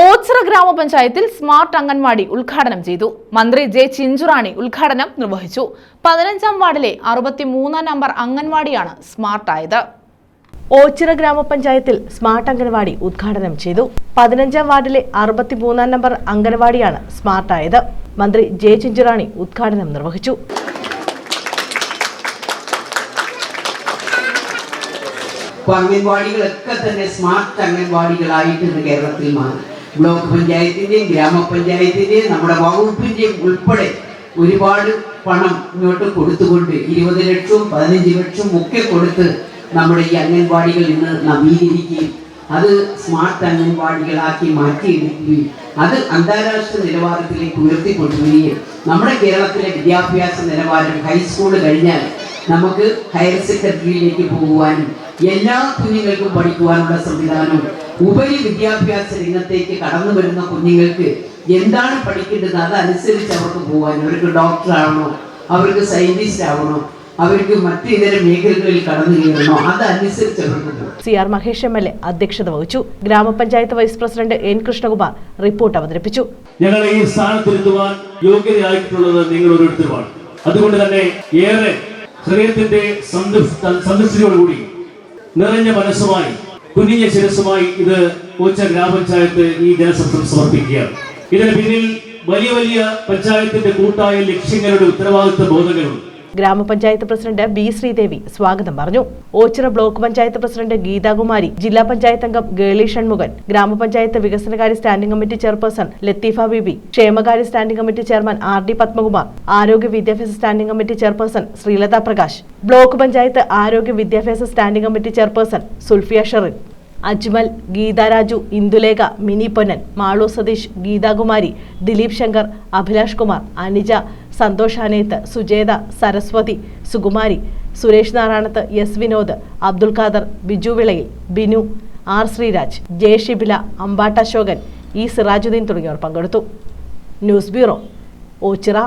ഓച്ചിറ ഗ്രാമപഞ്ചായത്തിൽ സ്മാർട്ട് അംഗൻവാടി ഉദ്ഘാടനം ചെയ്തു. മന്ത്രി ജെ ചിഞ്ചുറാണി ഉദ്ഘാടനം നിർവഹിച്ചു. പതിനഞ്ചാം വാർഡിലെ അറുപത്തിമൂന്നാം നമ്പർ അംഗൻവാടിയാണ് സ്മാർട്ടായത്. ഓച്ചിറ ഗ്രാമപഞ്ചായത്തിൽ സ്മാർട്ട് അംഗൻവാടി ഉദ്ഘാടനം ചെയ്തു. പതിനഞ്ചാം വാർഡിലെ അറുപത്തിമൂന്നാം നമ്പർ അംഗൻവാടിയാണ് സ്മാർട്ടായത്. മന്ത്രി ജെ ചിഞ്ചുറാണി ഉദ്ഘാടനം നിർവഹിച്ചു. അംഗൻവാടികളൊക്കെ തന്നെ സ്മാർട്ട് അംഗൻവാടികളായിട്ട് ഇന്ന് കേരളത്തിൽ മാറി. ബ്ലോക്ക് പഞ്ചായത്തിന്റെയും ഗ്രാമപഞ്ചായത്തിന്റെയും നമ്മുടെ വകുപ്പിന്റെയും ഉൾപ്പെടെ ഒരുപാട് പണം ഇങ്ങോട്ട് കൊടുത്തുകൊണ്ട് ഇരുപത് ലക്ഷവും പതിനഞ്ച് ലക്ഷവും ഒക്കെ കൊടുത്ത് നമ്മുടെ ഈ അംഗൻവാടികൾ ഇന്ന് നവീകരിക്കുകയും അത് സ്മാർട്ട് അംഗൻവാടികളാക്കി മാറ്റിയെടുക്കുകയും അത് അന്താരാഷ്ട്ര നിലവാരത്തിലേക്ക് ഉയർത്തിക്കൊണ്ടുവരികയും നമ്മുടെ കേരളത്തിലെ വിദ്യാഭ്യാസ നിലവാരം ഹൈസ്കൂൾ കഴിഞ്ഞാൽ നമുക്ക് ഹയർ സെക്കൻഡറിയിലേക്ക് പോകുവാനും എല്ലാ കുഞ്ഞുങ്ങൾക്കും പഠിക്കുവാനുള്ള സംവിധാനവും ഉപരി വിദ്യാഭ്യാസ രംഗത്തേക്ക് കടന്നു വരുന്ന കുഞ്ഞുങ്ങൾക്ക് എന്താണ് പഠിക്കേണ്ടത് അതനുസരിച്ച് അവർക്ക് പോകാൻ അവർക്ക് ഡോക്ടർ ആവണോ അവർക്ക് സയന്റിസ്റ്റ് ആവണോ അവർക്ക് മറ്റു ഇതര മേഖലകളിൽ കടന്നു കയറണോ അതനുസരിച്ച് അവർക്ക് പോകാം C R Mahesh M L A അധ്യക്ഷത വഹിച്ചു. ഗ്രാമപഞ്ചായത്ത് vice president N Krishnakumar report അവതരിപ്പിച്ചു. ഞങ്ങളെ ഈ സ്ഥാനത്തിരുത്തുവാൻ യോഗ്യതയായിട്ടുള്ളത് നിങ്ങൾ ഓരോരുത്തരുമാണ് അതുകൊണ്ട് തന്നെ ഏറെ ഹൃദയത്തിന്റെ സന്തുഷ്ടിയോടുകൂടി നിറഞ്ഞ മനസ്സുമായി കുഞ്ഞിഞ്ഞ ശിരസുമായി ഇത് ഓച്ച ഗ്രാമപഞ്ചായത്ത് ഈ ജനസംസം സമർപ്പിക്കുകയാണ്. ഇതിന് പിന്നിൽ വലിയ വലിയ പഞ്ചായത്തിന്റെ കൂട്ടായ ലക്ഷ്യങ്ങളുടെ ഉത്തരവാദിത്വ ബോധങ്ങളുണ്ട്. ഗ്രാമപഞ്ചായത്ത് പ്രസിഡന്റ് ബി ശ്രീദേവി സ്വാഗതം പറഞ്ഞു. ഓച്ചിറ ബ്ലോക്ക് പഞ്ചായത്ത് പ്രസിഡന്റ് ഗീതാകുമാരി ജില്ലാ പഞ്ചായത്ത് അംഗം ഗേളി ഷൺമുഖൻ ഗ്രാമപഞ്ചായത്ത് വികസനകാര്യ standing committee chairperson Latheefa Bibi ക്ഷേമകാര്യ standing committee chairman R D Padmakumar ആരോഗ്യ വിദ്യാഭ്യാസ standing committee chairperson Sreelatha Prakash block panchayat ആരോഗ്യ വിദ്യാഭ്യാസ standing committee chairperson Sulfiya Sherin. Ajmal Geetharaju Indulekha Mini Ponnan Malu Satheesh Geethakumari Dileep Shankar Abhilash Kumar Anija Santhosh Aneth Sujetha Saraswathi Sukumari Suresh Narayanath S Vinod Abdul Khader Biju Vilayil Binu R Sreeraj J Shibila Ambatt Asokan E Sirajuddeen തുടങ്ങിയവർ പങ്കെടുത്തു. News bureau Oachira.